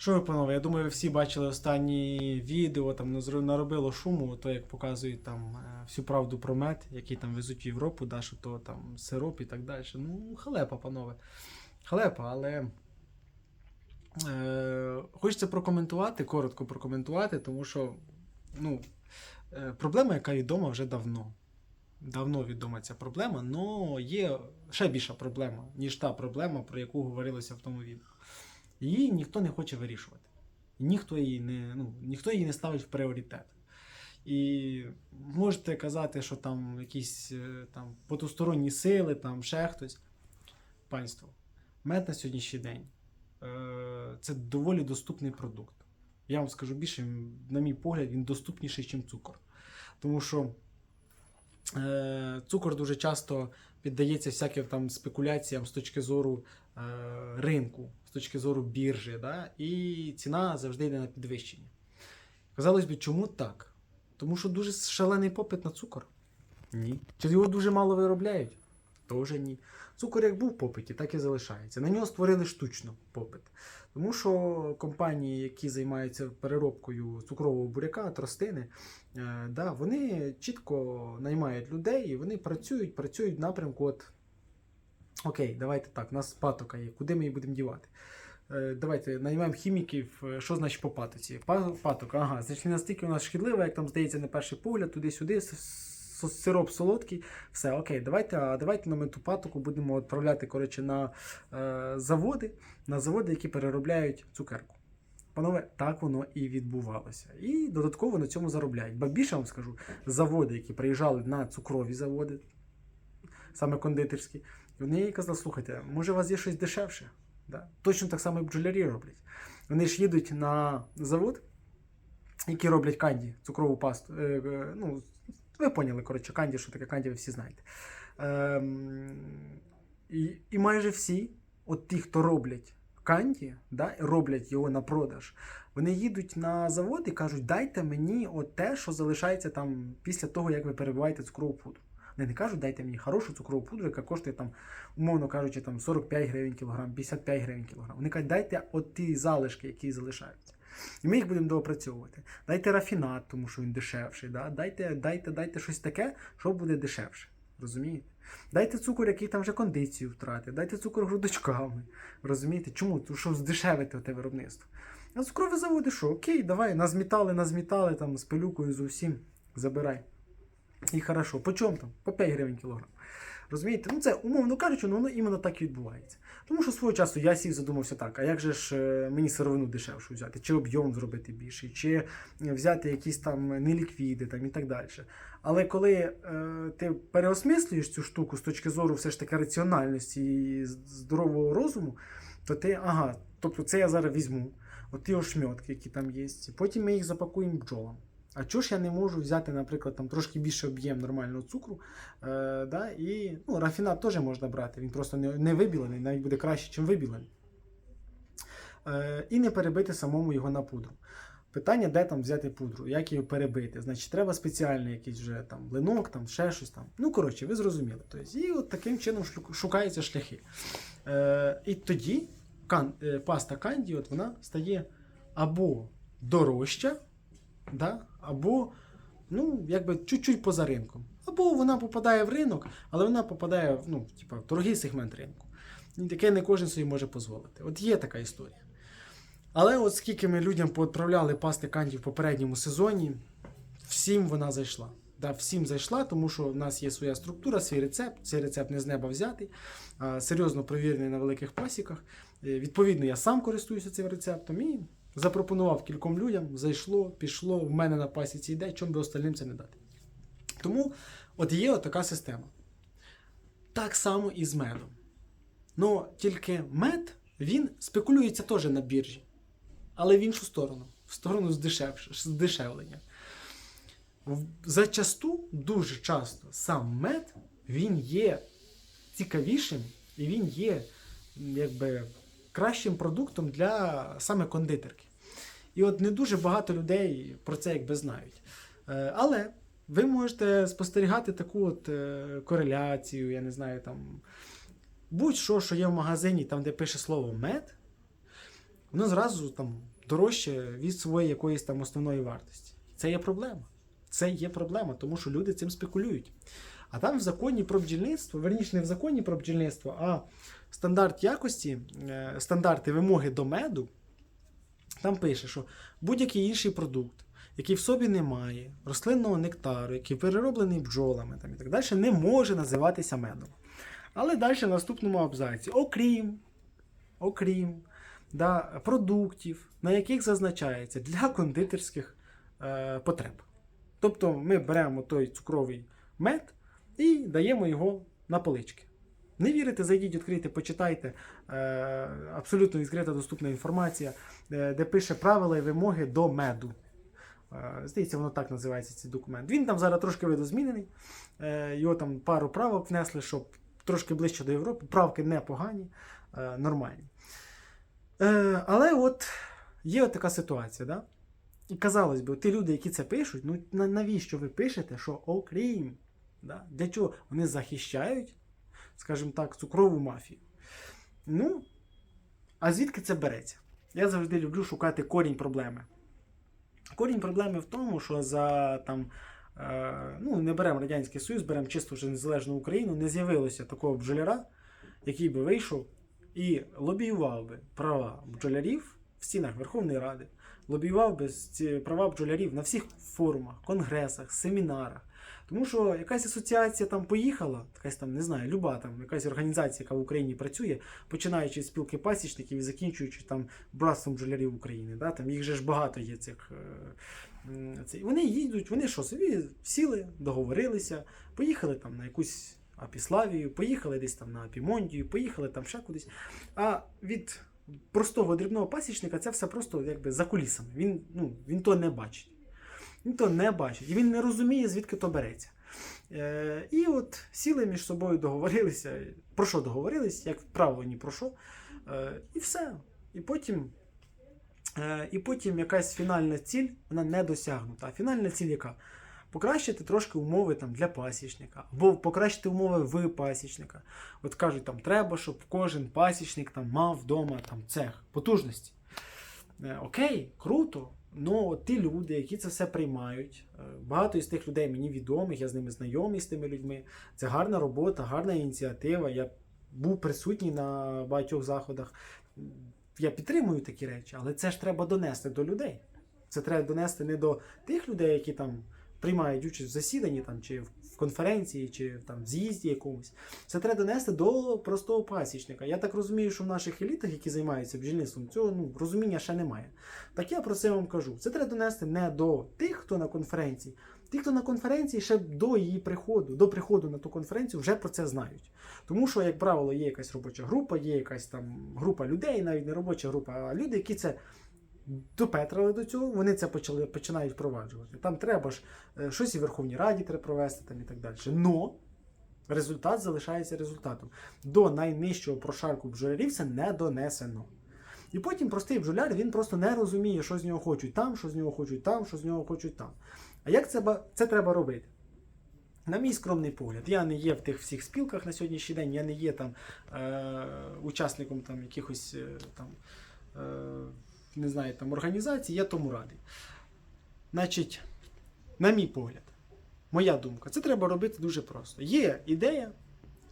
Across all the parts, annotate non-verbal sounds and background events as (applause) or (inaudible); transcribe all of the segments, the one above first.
Що ви, панове? Я думаю, ви всі бачили останні відео, там назро- наробило шуму, то як показують там е, всю правду про мед, який там везуть в Європу, да, що то там сироп і так далі. Ну, халепа, панове. Халепа, але е, хочеться прокоментувати, коротко прокоментувати, тому що ну, е, проблема, яка відома вже давно. Давно відома ця проблема, але є ще більша проблема, ніж та проблема, про яку говорилося в тому відео. Її ніхто не хоче вирішувати. Ніхто її не, ну, ніхто її не ставить в пріоритет. І можете казати, що там якісь е, там, потусторонні сили, там ще хтось. Панство, мед на сьогоднішній день е, це доволі доступний продукт. Я вам скажу більше, на мій погляд, він доступніший, ніж цукор. Тому що е, цукор дуже часто піддається всяким там спекуляціям з точки зору ринку, з точки зору біржі, да? і ціна завжди йде на підвищення. Казалось би, чому так? Тому що дуже шалений попит на цукор. Ні. Чи його дуже мало виробляють? Тоже ні. Цукор як був в попиті, так і залишається. На нього створили штучно попит. Тому що компанії, які займаються переробкою цукрового буряка, тростини, е, да, вони чітко наймають людей і вони працюють, працюють в напрямку. От, окей, давайте так, у нас патока є, куди ми її будемо дівати? Е, Давайте наймаємо хіміків, е, що значить по патоці? Па- Патока, ага, значить не настільки нас шкідлива, як там здається на перший погляд, туди-сюди, сироп солодкий. Все, окей, давайте, а давайте ми ту патоку будемо відправляти коротше, на е, заводи, на заводи, які переробляють цукерку. Панове, так воно і відбувалося. І додатково на цьому заробляють. Ба більше вам скажу, заводи, які приїжджали на цукрові заводи, саме кондитерські, вони казали, слухайте, може у вас є щось дешевше? Да? Точно так само і бджолярі роблять. Вони ж їдуть на завод, які роблять канді, цукрову пасту. Е, е, ну, ви поняли, коротше, канді, що таке канді, ви всі знаєте. Ем, і, і майже всі, от ті, хто роблять канді, да, роблять його на продаж, вони їдуть на завод і кажуть, дайте мені от те, що залишається там після того, як ви перебуваєте цукрову пудру. Вони не кажуть, дайте мені хорошу цукрову пудру, яка коштує там, умовно кажучи, там 45 гривень кілограм, 55 гривень кілограм. Вони кажуть, дайте от ті залишки, які залишаються. І ми їх будемо доопрацьовувати. Дайте рафінат, тому що він дешевший. Да? Дайте, дайте, дайте щось таке, що буде дешевше. Розумієте? Дайте цукор, який там вже кондицію втратить, дайте цукор грудочками. Розумієте? Чому? Тому що здешевити те виробництво. А цукрові заводи що? Окей, давай, назмітали, назмітали там з пилюкою з усім, забирай. І хорошо. По чому там? По 5 гривень кілограм. Розумієте? Ну це, умовно кажучи, ну, воно іменно так і відбувається. Тому що свого часу я сів задумався так, а як же ж е, мені сировину дешевшу взяти, чи об'єм зробити більший, чи взяти якісь там неліквіди там, і так далі. Але коли е, ти переосмислюєш цю штуку з точки зору все ж таки раціональності і здорового розуму, то ти, ага, тобто це я зараз візьму, от ті ошмьотки, які там є, потім ми їх запакуємо бджолам. А чого ж я не можу взяти, наприклад, там трошки більше об'єм нормального цукру, е, да, і ну, рафінат теж можна брати, він просто не, не вибілений, навіть буде краще, ніж вибілений. Е, і не перебити самому його на пудру. Питання, де там взяти пудру, як її перебити. Значить, треба спеціальний якийсь вже там блинок, там ще щось там. Ну, коротше, ви зрозуміли. Тобто, і от таким чином шукаються шляхи. Е, і тоді кан, е, паста канді, от вона стає або дорожча, да, або ну, якби чуть-чуть поза ринком. Або вона попадає в ринок, але вона попадає ну, типа, в торгий сегмент ринку. Таке не кожен собі може дозволити. От є така історія. Але от скільки ми людям поотправляли пасти канді в попередньому сезоні, всім вона зайшла. Да, всім зайшла, тому що в нас є своя структура, свій рецепт. Цей рецепт не з неба взятий, серйозно провірений на великих пасіках. Е, Відповідно, я сам користуюся цим рецептом і запропонував кільком людям, зайшло, пішло, в мене на пасіці йде, чому би остальним це не дати. Тому от є така система. Так само і з медом. Ну, тільки мед, він спекулюється теж на біржі, але в іншу сторону, в сторону здешевлення. Зачасту, дуже часто, сам мед він є цікавішим і він є якби, кращим продуктом для саме кондитерки. І от не дуже багато людей про це якби знають. Е, Але ви можете спостерігати таку от е, кореляцію, я не знаю, там будь-що, що є в магазині, там, де пише слово мед, воно зразу там дорожче від своєї якоїсь там основної вартості. Це є проблема. Це є проблема, тому що люди цим спекулюють. А там в законі про бджільництво, верніше не в законі про бджільництво, а стандарт якості, е, стандарти вимоги до меду, там пише, що будь-який інший продукт, який в собі не має рослинного нектару, який перероблений бджолами там, і так далі, не може називатися медом. Але далі в наступному абзаці, окрім, окрім да, продуктів, на яких зазначається для кондитерських е, потреб. Тобто ми беремо той цукровий мед і даємо його на полички. Не вірите, зайдіть, відкрийте, почитайте. Е, абсолютно відкрита доступна інформація, е, де пише правила і вимоги до меду. Е, Здається, воно так називається цей документ. Він там зараз трошки видозмінений. Його там пару правок внесли, щоб трошки ближче до Європи. Правки непогані, нормальні. Але от є от така ситуація, да? І казалось би, ті люди, які це пишуть, ну навіщо ви пишете, що окрім? Да? Для чого? Вони захищають, скажімо так, цукрову мафію. Ну, а звідки це береться? Я завжди люблю шукати корінь проблеми. Корінь проблеми в тому, що за там. е, Ну, не беремо Радянський Союз, беремо чисто вже незалежну Україну, не з'явилося такого бджоляра, який би вийшов і лобіював би права бджолярів в стінах Верховної Ради, лобіював би права бджолярів на всіх форумах, конгресах, семінарах. Тому що якась асоціація там поїхала, якась там, не знаю, люба там, якась організація, яка в Україні працює, починаючи з спілки пасічників і закінчуючи там братством бджолярів України. Да? Там їх же ж багато є цих. е, м, Вони їдуть, вони що собі сіли, договорилися, поїхали там на якусь Апіславію, поїхали десь там на Апімондію, поїхали там ще кудись. А від простого дрібного пасічника це все просто якби за кулісами. Він, ну, він то не бачить. Він то не бачить. І він не розуміє, звідки то береться. Е, і от сіли між собою, договорилися. Про що договорились, як правило, ні про що. Е, і все. І потім, е, і потім якась фінальна ціль, вона не досягнута. А фінальна ціль яка? Покращити трошки умови там, для пасічника, або покращити умови в пасічника. От кажуть, там треба, щоб кожен пасічник там, мав вдома там, цех потужності. Е, Окей, круто. Ну, ті люди, які це все приймають, е, багато із тих людей мені відомих, я з ними знайомий з тими людьми. Це гарна робота, гарна ініціатива. Я був присутній на багатьох заходах. Я підтримую такі речі, але це ж треба донести до людей. Це треба донести не до тих людей, які там приймають участь в засіданні там, чи в конференції, чи там в з'їзді якомусь. Це треба донести до простого пасічника. Я так розумію, що в наших елітах, які займаються бджільництвом, цього ну, розуміння ще немає. Так я про це вам кажу. Це треба донести не до тих, хто на конференції. Ті, хто на конференції ще до її приходу, до приходу на ту конференцію, вже про це знають. Тому що, як правило, є якась робоча група, є якась там група людей, навіть не робоча група, а люди, які це допетрили до цього, вони це почали починають впроваджувати. Там треба ж е, щось і в Верховній Раді треба провести там і так далі. Но результат залишається результатом. До найнижчого прошарку бджолярів це не донесено. І потім простий бджоляр він просто не розуміє, що з нього хочуть там, що з нього хочуть там, що з нього хочуть там. А як це, це треба робити? На мій скромний погляд, я не є в тих всіх спілках на сьогоднішній день, я не є там е, учасником там, якихось е, там, е, не знаю, там, організацій, я тому радий. Значить, на мій погляд, моя думка, це треба робити дуже просто. Є ідея,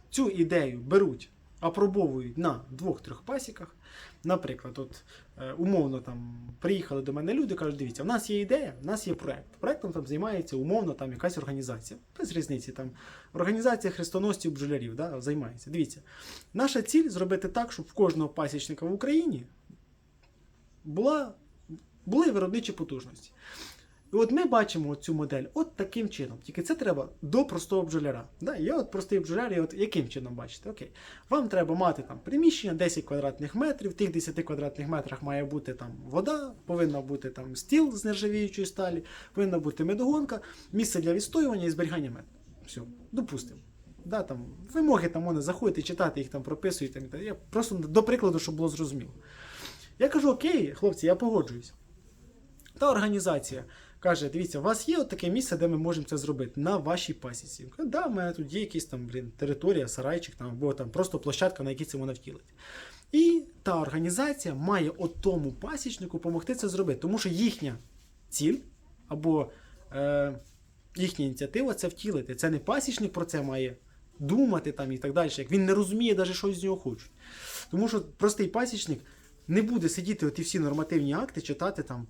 цю ідею беруть, апробовують на двох-трьох пасіках. Наприклад, от е, умовно там приїхали до мене люди, кажуть, дивіться, в нас є ідея, в нас є проект. Проектом там займається умовно там якась організація. Без різниці, там організація хрестоносців бджолярів да, займається. Дивіться, наша ціль зробити так, щоб в кожного пасічника в Україні була, були виробничі потужності. І от ми бачимо цю модель от таким чином. Тільки це треба до простого бджоляра. Да? Я от простий бджоляр, і от яким чином бачите? Окей. Вам треба мати там приміщення 10 квадратних метрів. В тих 10 квадратних метрах має бути там вода, повинна бути там стіл з нержавіючої сталі, повинна бути медогонка, місце для відстоювання і зберігання меду. Все, допустимо. Да, там, вимоги там можна заходити, читати, їх там прописують. Я просто до прикладу, щоб було зрозуміло. Я кажу, окей, хлопці, я погоджуюсь. Та організація каже: дивіться, у вас є от таке місце, де ми можемо це зробити на вашій пасіці. Кажу, да, в мене тут є якийсь там, блін, територія, сарайчик, там, або там просто площадка, на якій це можна втілити. І та організація має от тому пасічнику допомогти це зробити, тому що їхня ціль або е, їхня ініціатива це втілити. Це не пасічник про це має думати там і так далі. Як він не розуміє навіть, що з нього хочуть. Тому що простий пасічник не буде сидіти оті всі нормативні акти, читати там,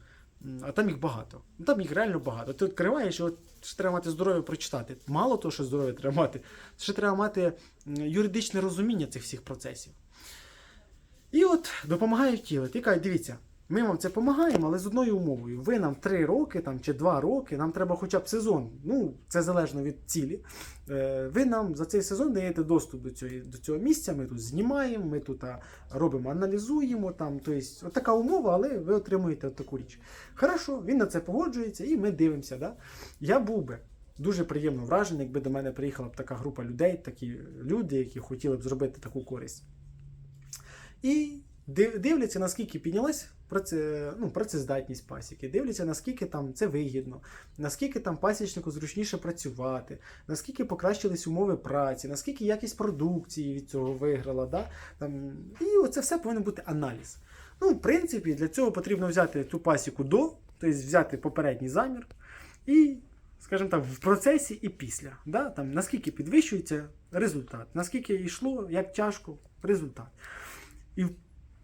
а там їх багато. Ну, Там їх реально багато. Ти відкриваєш, от ще треба мати здоров'я прочитати. Мало того, що здоров'я треба мати, ще треба мати юридичне розуміння цих всіх процесів. І от допомагають тіло. І кажуть, дивіться, ми вам це допомагаємо, але з одною умовою. Ви нам 3 роки там, чи 2 роки, нам треба хоча б сезон, ну це залежно від цілі. Е, Ви нам за цей сезон даєте доступ до цього, до цього місця, ми тут знімаємо, ми тут робимо, аналізуємо. Там, тобто, от така умова, але ви отримуєте от таку річ. Хорошо, він на це погоджується і ми дивимося. Да? Я був би дуже приємно вражений, якби до мене приїхала б така група людей, такі люди, які хотіли б зробити таку користь. І дивляться, наскільки піднялась ну, працездатність пасіки, дивляться, наскільки там це вигідно, наскільки там пасічнику зручніше працювати, наскільки покращились умови праці, наскільки якість продукції від цього виграла. Да? Там, і оце все повинен бути аналіз. Ну, в принципі, для цього потрібно взяти ту пасіку до, тобто взяти попередній замір і, скажімо так, в процесі і після. Да? Там, наскільки підвищується результат, наскільки йшло, як тяжко, результат. І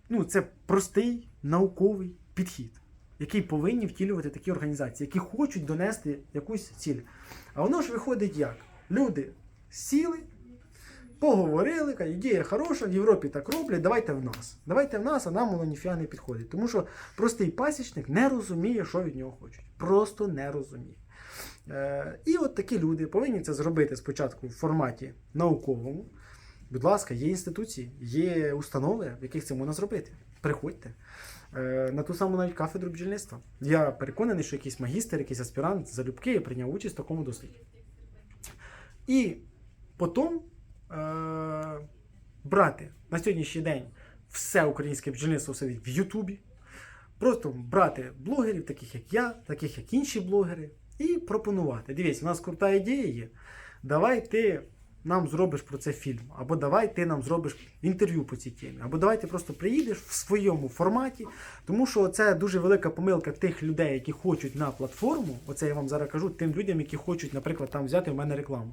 ну, це простий науковий підхід, який повинні втілювати такі організації, які хочуть донести якусь ціль. А воно ж виходить як? Люди сіли, поговорили, кажуть, ідея хороша, в Європі так роблять, давайте в нас. Давайте в нас, а нам воно ніфіга не підходить. Тому що простий пасічник не розуміє, що від нього хочуть. Просто не розуміє. Е, і от такі люди повинні це зробити спочатку в форматі науковому. Будь ласка, є інституції, є установи, в яких це можна зробити. Приходьте Е, на ту саму навіть кафедру бджільництва. Я переконаний, що якийсь магістр, якийсь аспірант залюбки прийняв участь в такому досліді. І потім е, брати на сьогоднішній день все українське бджільництво сидить в Ютубі. Просто брати блогерів, таких як я, таких як інші блогери, і пропонувати. Дивіться, у нас крута ідея є. Давай ти нам зробиш про це фільм, або давай ти нам зробиш інтерв'ю по цій темі, або давай ти просто приїдеш в своєму форматі, тому що це дуже велика помилка тих людей, які хочуть на платформу. Оце я вам зараз кажу, тим людям, які хочуть, наприклад, там взяти в мене рекламу.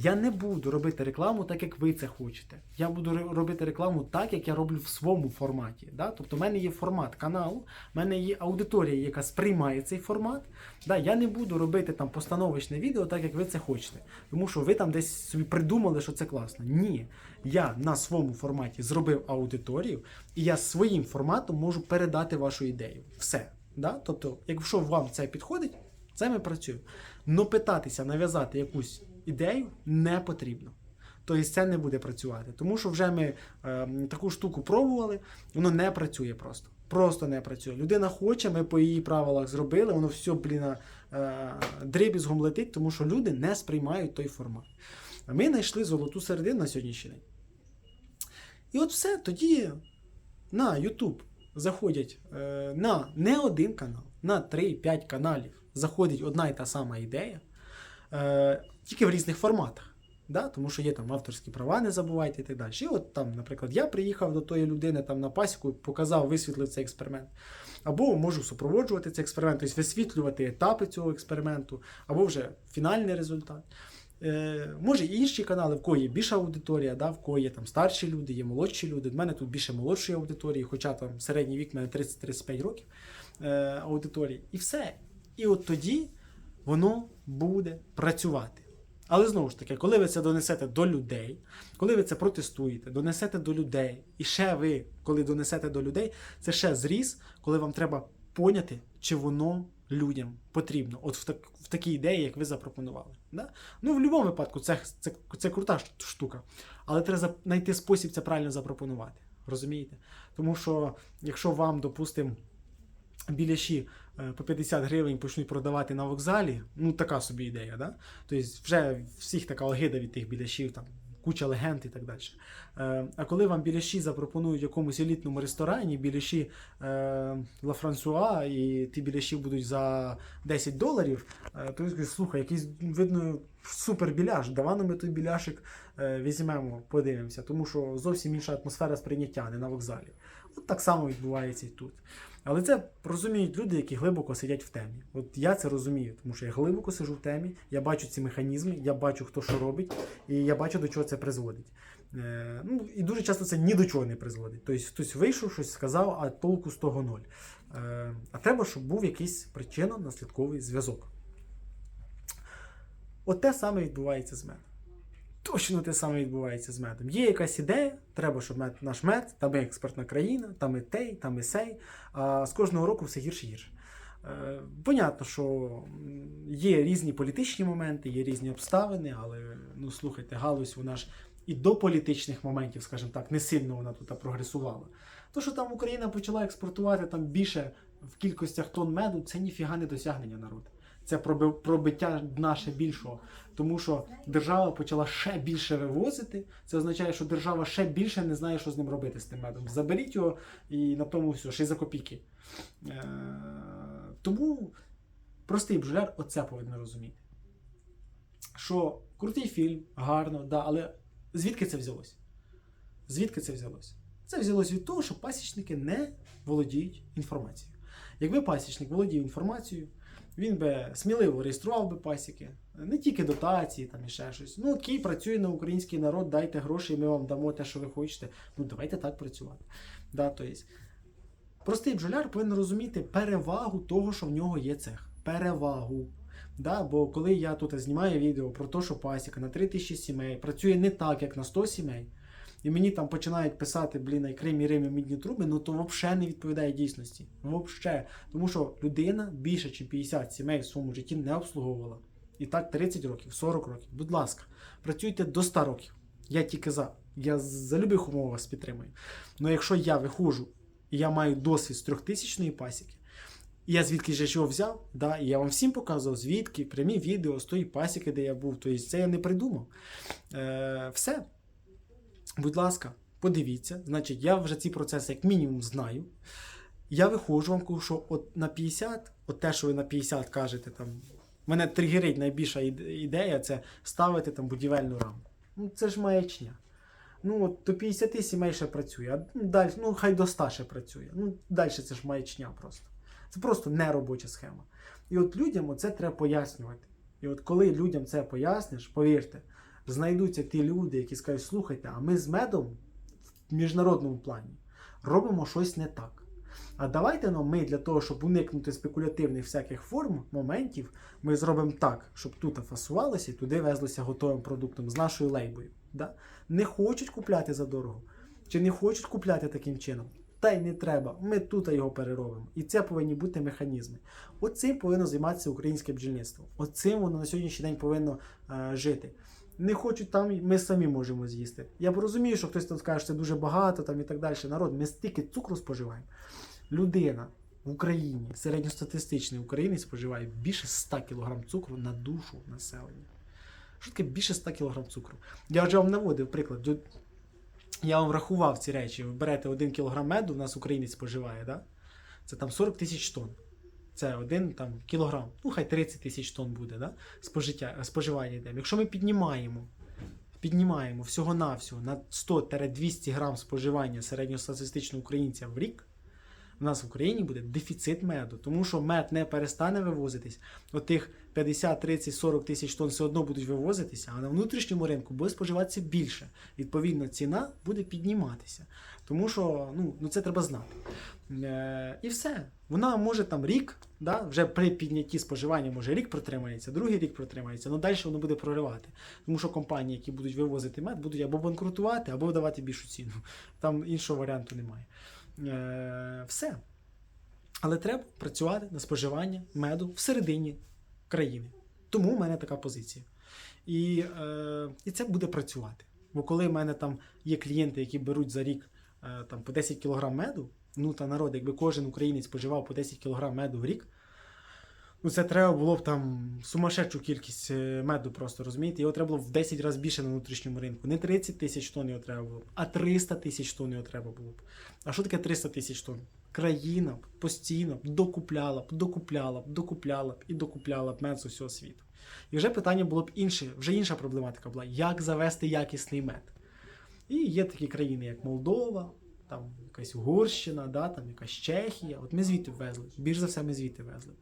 Я не буду робити рекламу так, як ви це хочете. Я буду робити рекламу так, як я роблю в своєму форматі. Да? Тобто, в мене є формат каналу, в мене є аудиторія, яка сприймає цей формат. Да? Я не буду робити там постановочне відео, так як ви це хочете. Тому що ви там десь собі придумали, що це класно. Ні. Я на своєму форматі зробив аудиторію, і я своїм форматом можу передати вашу ідею. Все. Да? Тобто, якщо вам це підходить, це ми працюємо. Но питатися нав'язати якусь ідею не потрібно. Тобто це не буде працювати. Тому що вже ми е, таку штуку пробували, воно не працює просто. Просто не працює. Людина хоче, ми по її правилах зробили, воно все, блін, е, дрібізгом летить, тому що люди не сприймають той формат. А ми знайшли золоту середину на сьогоднішній день. І от все, тоді на YouTube заходять е, на не один канал, на 3-5 каналів заходить одна і та сама ідея, е, тільки в різних форматах. Да? Тому що є там авторські права, не забувайте і так далі. І от там, наприклад, я приїхав до тої людини там на пасіку, показав, висвітлив цей експеримент. Або можу супроводжувати цей експеримент, тобто висвітлювати етапи цього експерименту, або вже фінальний результат. Е, може і інші канали, в кого є більша аудиторія, да, в кого є там старші люди, є молодші люди. В мене тут більше молодшої аудиторії, хоча там середній вік в мене 30-35 років е, аудиторії. І все. І от тоді воно буде працювати. Але знову ж таки, коли ви це донесете до людей, коли ви це протестуєте, донесете до людей, і ще ви, коли донесете до людей, це ще зріз, коли вам треба поняти, чи воно людям потрібно. От в, так, в такій ідеї, як ви запропонували. Да? Ну, в будь-якому випадку, це, це, це крута штука. Але треба знайти спосіб це правильно запропонувати. Розумієте? Тому що, якщо вам, допустимо, біляші по 50 гривень почнуть продавати на вокзалі, ну така собі ідея, да? Тобто вже всіх така огида від тих біляшів, там куча легенд і так далі. Е, а коли вам біляші запропонують якомусь елітному ресторані, біляші е, Ла Франсуа, і ті біляші будуть за 10 доларів, е, то ви скажете, слухай, якийсь видно супер біляш, давай ми той біляшик е, візьмемо, подивимося, тому що зовсім інша атмосфера сприйняття, не на вокзалі. От так само відбувається і тут. Але це розуміють люди, які глибоко сидять в темі. От я це розумію, тому що я глибоко сижу в темі, я бачу ці механізми, я бачу, хто що робить, і я бачу, до чого це призводить. Е, ну, і дуже часто це ні до чого не призводить. Тобто хтось вийшов, щось сказав, а толку з того ноль. Е, а треба, щоб був якийсь причинно-наслідковий зв'язок. От те саме відбувається з медом. Точно те саме відбувається з медом. Є якась ідея, треба, щоб мед, наш мед, там ми експортна країна, там і тей, там і сей, а з кожного року все гірше і гірше. Е, понятно, що є різні політичні моменти, є різні обставини, але ну слухайте, галузь вона ж і до політичних моментів, скажімо так, не сильно вона тут прогресувала. То, що там Україна почала експортувати там більше в кількостях тонн меду, це ніфіга не досягнення народу. Це пробиття дна ще більшого. Тому що держава почала ще більше вивозити. Це означає, що держава ще більше не знає, що з ним робити з тим медом. Заберіть його і на тому все, ще й за копійки. Е, тому простий бджоляр оце повинен розуміти. Що крутий фільм, гарно, да, але звідки це взялось? Звідки це взялось? Це взялось від того, що пасічники не володіють інформацією. Якби пасічник володів інформацією, він би сміливо реєстрував би пасіки, не тільки дотації, там і ще щось. Ну, окей, працює на український народ, дайте гроші, ми вам дамо те, що ви хочете. Ну, давайте так працювати. Да, то простий бджоляр повинен розуміти перевагу того, що в нього є цех. Перевагу. Да, бо коли я тут знімаю відео про те, що пасіка на 3000 сімей працює не так, як на 100 сімей, і мені там починають писати, блін, на Кримі Римі мідні труби, ну то взагалі не відповідає дійсності. Вообще. Тому що людина більше, ніж 50 сімей в своєму житті не обслуговувала. І так 30 років, 40 років. Будь ласка, працюйте до 100 років. Я тільки за. Я за любих умов вас підтримую. Але якщо я виходжу і я маю досвід з трьохтисячної пасіки, і я звідки ж його взяв, да, і я вам всім показував, звідки, прямі відео з тої пасіки, де я був. Тобто це я не придумав. Е, все. Будь ласка, подивіться. Значить, я вже ці процеси як мінімум знаю. Я виходжу вам кажу, що от на 50, от те, що ви на 50 кажете, там, мене тригерить найбільша ідея це ставити там будівельну раму. Ну, це ж маячня. Ну, от до 50 сімей ще працює, а далі, ну хай до 100 ще працює. Ну, далі це ж маячня просто. Це просто неробоча схема. І от людям це треба пояснювати. І от коли людям це поясниш, повірте, знайдуться ті люди, які скажуть, слухайте, а ми з медом в міжнародному плані робимо щось не так. А давайте ну, ми для того, щоб уникнути спекулятивних всяких форм, моментів, ми зробимо так, щоб тут фасувалося і туди везлося готовим продуктом з нашою лейбою. Да? Не хочуть купляти за дорого, чи не хочуть купляти таким чином. Та й не треба. Ми тут його переробимо. І це повинні бути механізми. Оцим повинно займатися українське бджільництво. Оцим воно на сьогоднішній день повинно е, жити. Не хочуть там, ми самі можемо з'їсти. Я б розумію, що хтось там скаже, що це дуже багато там і так далі. Народ, ми стільки цукру споживаємо. Людина в Україні, середньостатистичний українець споживає більше 100 кг цукру на душу населення. Що таке більше 100 кг цукру? Я вже вам наводив приклад. Я вам рахував ці речі. Ви берете 1 кг меду, у нас українець споживає, да? це там 40 тисяч тонн. Це один там, кілограм, ну хай 30 тисяч тонн буде, да? Спожиття, споживання йде. Якщо ми піднімаємо, піднімаємо всього-навсього на 100-200 грам споживання середньостатистичного українця в рік, у нас в Україні буде дефіцит меду, тому що мед не перестане вивозитись. От тих 50, 30, 40 тисяч тонн все одно будуть вивозитися, а на внутрішньому ринку буде споживатися більше. Відповідно, ціна буде підніматися. Тому що ну, ну це треба знати. Е, і все. Вона може там рік, да, вже при піднятті споживання може рік протримається, другий рік протримається, але далі воно буде проривати. Тому що компанії, які будуть вивозити мед, будуть або банкрутувати, або давати більшу ціну. Там іншого варіанту немає. Е, все. Але треба працювати на споживання меду всередині країни. Тому в мене така позиція. І, е, і це буде працювати. Бо коли в мене там є клієнти, які беруть за рік е, там, по 10 кг меду, ну та народ, якби кожен українець споживав по 10 кг меду в рік, Ну, це треба було б там сумасшедшу кількість е, меду просто, розумієте? Його треба було в 10 разів більше на внутрішньому ринку. Не 30 тисяч тонн його треба було б, а 300 тисяч тонн його треба було б. А що таке 300 тисяч тонн? Країна б постійно б докупляла б, докупляла б, докупляла б і докупляла б мед з усього світу. І вже питання було б інше, вже інша проблематика була: як завести якісний мед. І є такі країни, як Молдова, там якась Угорщина, да, там якась Чехія. От ми звідти везли. Більш за все, ми звідти везли.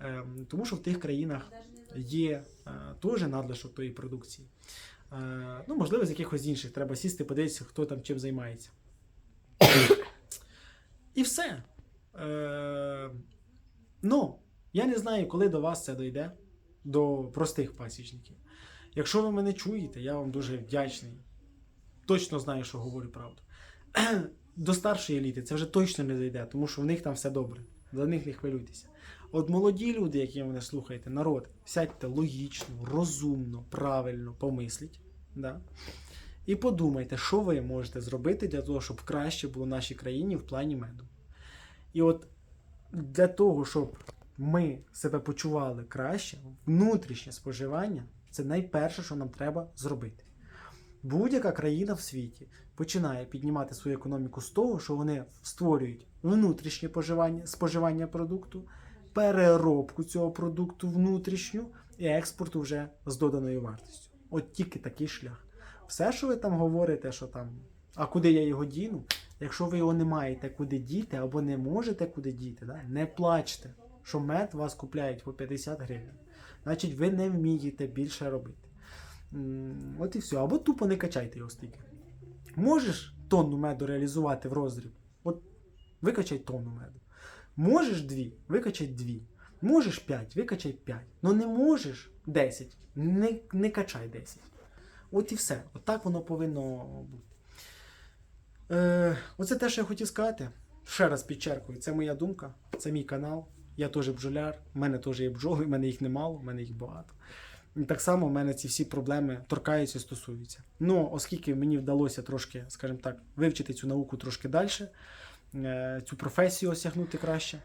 Ем, тому що в тих країнах є е, теж надлишок тої продукції. Е, ну, можливо, з якихось інших. Треба сісти, подивитися, хто там чим займається. (coughs) І все. Е, ну, я не знаю, коли до вас це дойде, до простих пасічників. Якщо ви мене чуєте, я вам дуже вдячний. Точно знаю, що говорю правду. До старшої еліти це вже точно не дійде, тому що в них там все добре. За них не хвилюйтеся. От молоді люди, які мене слухаєте, народ, сядьте логічно, розумно, правильно помисліть. Да? І подумайте, що ви можете зробити для того, щоб краще було нашій країні в плані меду. І от для того, щоб ми себе почували краще, внутрішнє споживання це найперше, що нам треба зробити. Будь-яка країна в світі починає піднімати свою економіку з того, що вони створюють внутрішнє споживання, споживання продукту, переробку цього продукту внутрішню і експорту вже з доданою вартістю. От тільки такий шлях. Все, що ви там говорите, що там, а куди я його діну? Якщо ви його не маєте куди діти або не можете куди діти, да? не плачте, що мед вас купляють по 50 гривень. Значить, ви не вмієте більше робити. От і все. Або тупо не качайте його стільки. Можеш тонну меду реалізувати в роздріб? От викачай тонну меду. Можеш дві, викачай дві. Можеш п'ять, викачай п'ять. Ну не можеш 10, не, не качай 10. От і все. От так воно повинно бути. Е, оце те, що я хотів сказати. Ще раз підчеркую, це моя думка, це мій канал. Я теж бджоляр, в мене теж є бджоли, в мене їх немало, в мене їх багато. Так само в мене ці всі проблеми торкаються і стосуються. Ну, оскільки мені вдалося трошки, скажімо так, вивчити цю науку трошки далі, е, цю професію осягнути краще,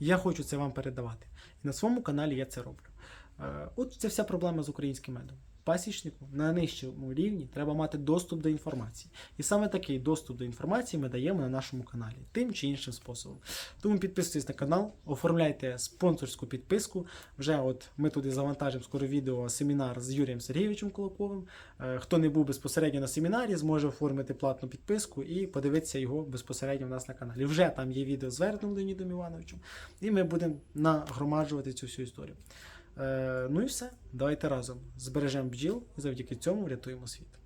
я хочу це вам передавати. І на своєму каналі я це роблю. Е, От це вся проблема з українським медом. Пасічнику на нижчому рівні треба мати доступ до інформації. І саме такий доступ до інформації ми даємо на нашому каналі, тим чи іншим способом. Тому підписуйтесь на канал, оформляйте спонсорську підписку. Вже от ми туди завантажимо скоро відео семінар з Юрієм Сергійовичем Кулаковим. Е, Хто не був безпосередньо на семінарі, зможе оформити платну підписку і подивитися його безпосередньо в нас на каналі. Вже там є відео з Леонідом Івановичем, і ми будемо нагромаджувати цю всю історію. Е, ну і все. Давайте разом збережемо бджіл і завдяки цьому врятуємо світ.